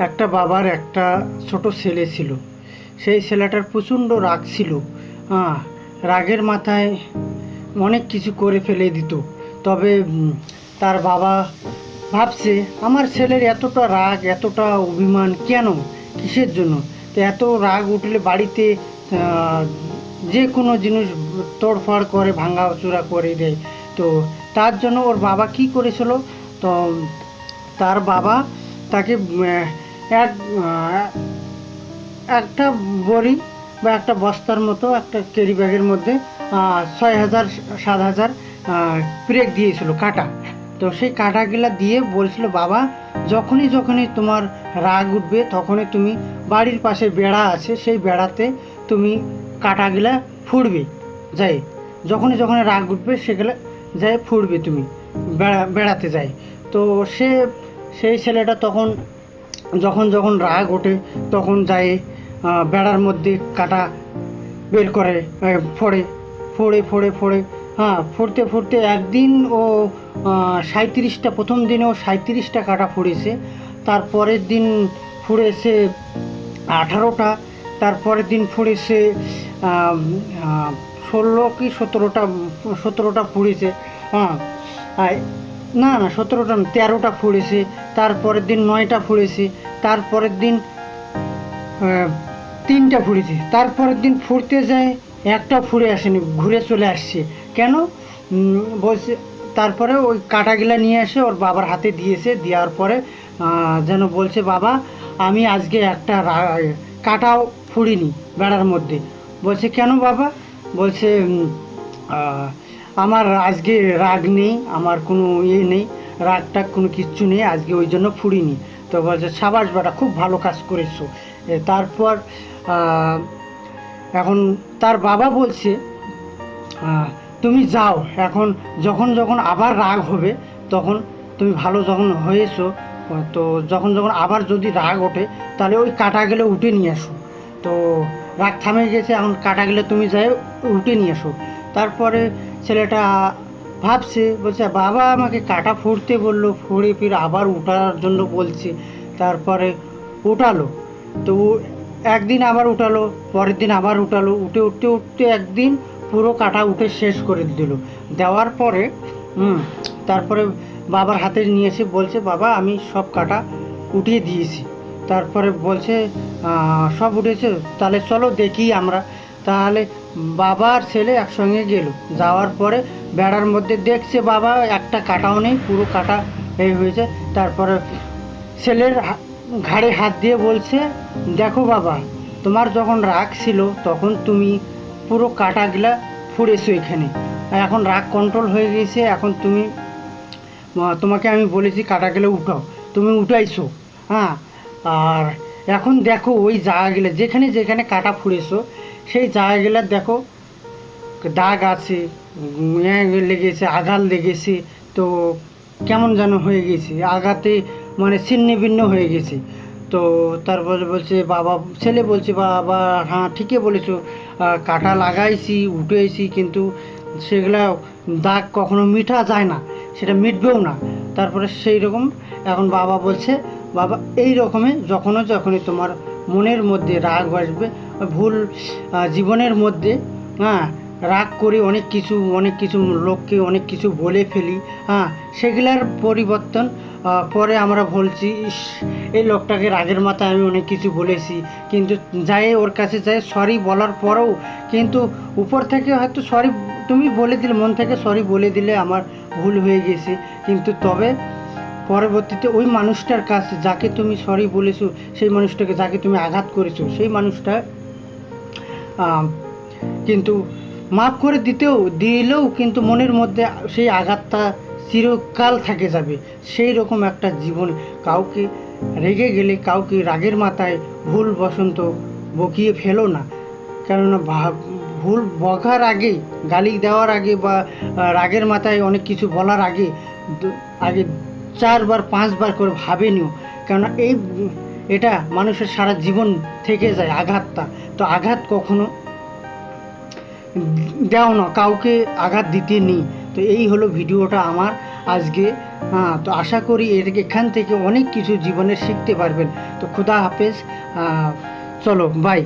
একটা বাবার একটা ছোট ছেলে ছিল। সেই ছেলেটার প্রচণ্ড রাগ ছিল। হ্যাঁ রাগের মাথায় অনেক কিছু করে ফেলে দিত। তবে তার বাবা ভাবছে, আমার ছেলের এতটা রাগ, এতটা অভিমান কেন? কিসের জন্য? তো এত রাগ উঠলে বাড়িতে যে কোনো জিনিস তোড়ফাড় করে, ভাঙাচোরা করে দেয়। তো তার জন্য ওর বাবা কি করেছিল? তো, তার বাবা তাকে এক একটা বড়ি বা একটা বস্তার মতো, একটা ক্যারি ব্যাগের মধ্যে ছয় হাজার, সাত হাজার ব্রেক দিয়েছিল কাটা। তো সেই কাটাগুলা দিয়ে বলছিল, বাবা, যখনই যখনই তোমার রাগ উঠবে, তখনই তুমি বাড়ির পাশে বেড়া আছে, সেই বেড়াতে তুমি কাটাগুলা ফুড়বে, যাই। যখনই যখনই রাগ উঠবে, সেগুলো যাই ফুড়বে তুমি, বেড়া, বেড়াতে যাই। তো সে, সেই ছেলেটা তখন যখন যখন রাগ ওঠে, তখন যায় বেড়ার মধ্যে কাটা বের করে ফোড়ে ফোড়ে ফোড়ে ফোড়ে। হ্যাঁ ফুটতে ফুটতে একদিন ও সাঁত্রিশটা প্রথম দিনে ও সাঁত্রিশটা কাটা ফুড়েছে। তারপরের দিন ফুড়েছে আঠারোটা, তারপরের দিন ফুড়েছে ষোলো কি সতেরোটা সতেরোটা ফুড়েছে। হ্যাঁ না না, সতেরোটা না, তেরোটা ফুড়েছে, তারপরের দিন নয়টা ফুড়েছে, তারপরের দিন তিনটা ফুড়েছে, তারপরের দিন ফুড়তে যায়, একটা ফুড়ে আসেনি, ঘুরে চলে আসছে। কেন? বলছে, তারপরে ওই কাটাগুলা নিয়ে এসে ওর বাবার হাতে দিয়েছে, দেওয়ার পরে যেন বলছে, বাবা, আমি আজকে একটা কাটাও ফুড়িনি বেড়ার মধ্যে। বলছে, কেন বাবা? বলছে আমার আজকে রাগ নেই, আমার কোনো ইয়ে নেই রাগ টাগ কোনো কিচ্ছু নেই, আজকে ওই জন্য ফুড়িনি তো বলছে, সাবাস বেটা, খুব ভালো কাজ করেছ। তারপর এখন তার বাবা বলছে তুমি যাও, এখন যখন যখন আবার রাগ হবে, তখন তুমি ভালো যখন হয়েছো, তো যখন যখন আবার যদি রাগ ওঠে, তাহলে ওই কাটা গেলে উঠে নিয়ে আসো। তো রাগ থামে গেছে এখন কাটাগুলো তুমি যাই উঠে নিয়ে আসো তারপরে ছেলেটা ভাবছে, বলছে, বাবা আমাকে কাটা ফুড়তে বলল, ফুড়ে ফিরে আবার উঠার জন্য বলছে। তারপরে উঠালো। তো একদিন আবার উঠালো, পরের দিন আবার উঠালো। উঠে উঠতে উঠতে একদিন পুরো কাটা উঠে শেষ করে দিল। দেওয়ার পরে তারপরে বাবার হাতে নিয়ে এসে বলছে, বাবা, আমি সব কাটা উঠিয়ে দিয়েছি। তারপরে বলছে সব উঠেছে, তাহলে চলো দেখি আমরা। তাহলে বাবা আর ছেলে একসঙ্গে গেল। যাওয়ার পরে বেড়ার মধ্যে দেখছে বাবা, একটা কাটাও নেই, পুরো কাটা এই হয়েছে। তারপরে ছেলের ঘাড়ে হাত দিয়ে বলছে, দেখো বাবা, তোমার যখন রাগ ছিল, তখন তুমি পুরো কাটাগুলা ফুড়েছো এখানে। এখন রাগ কন্ট্রোল হয়ে গেছে এখন তুমি, তোমাকে আমি বলেছি কাটাগুলো উঠাও। তুমি উঠাইছো হ্যাঁ? আর এখন দেখো ওই জায়গাগুলো, যেখানে যেখানে কাটা ফুড়েছো, সেই জায়গাগুলো দেখো, দাগ আছে লেগেছে আঘাত লেগেছে, তো কেমন যেন হয়ে গেছে আঘাতে মানে ছিন্ন ভিন্ন হয়ে গেছে। তো তারপরে বলছে বাবা, ছেলে বলছে বাবা হ্যাঁ ঠিকই বলেছ কাটা লাগাইছি, উঠেছি, কিন্তু সেগুলা দাগ কখনো মিঠা যায় না, সেটা মিটবেও না। তারপরে সেই রকম এখন বাবা বলছে বাবা, এই রকমে যখনও যখনই তোমার মনের মধ্যে রাগ আসবে, ভুল জীবনের মধ্যে হ্যাঁ রাগ করে অনেক কিছু অনেক কিছু লোককে অনেক কিছু বলে ফেলি হ্যাঁ সেগুলার পরিবর্তন পরে আমরা বলছি, ইস, এই লোকটাকে রাগের মাথায় আমি অনেক কিছু বলেছি। কিন্তু যাই ওর কাছে যাই সরি বলার পরেও কিন্তু উপর থেকে হয়তো সরি তুমি বলে দিলে, মন থেকে সরি বলে দিলে আমার ভুল হয়ে গেছে। কিন্তু তবে পরবর্তীতে ওই মানুষটার কাছে যাকে তুমি সরি বলেছ, সেই মানুষটাকে যাকে তুমি আঘাত করেছ, সেই মানুষটা কিন্তু মাফ করে দিতেও, দিলেও কিন্তু মনের মধ্যে সেই আঘাতটা চিরকাল থেকে যাবে। সেই রকম একটা জীবন কাউকে রেগে গেলে, কাউকে রাগের মাথায় ভুল বসন্ত বকিয়ে ফেলো না। কেননা ভুল বকার আগে, গালি দেওয়ার আগে বা রাগের মাথায় অনেক কিছু বলার আগে আগে চারবার, পাঁচবার করে ভাবে নিও। কেননা এই, এটা মানুষের সারা জীবন থেকে যায় আঘাতটা। তো আঘাত কখনো দেও না, কাউকে আঘাত দিতে নেই। তো এই হলো ভিডিওটা আমার আজকে। হ্যাঁ তো আশা করি এর এখান থেকে অনেক কিছু জীবনে শিখতে পারবেন। তো খুদা হাফেজ। চলো বাই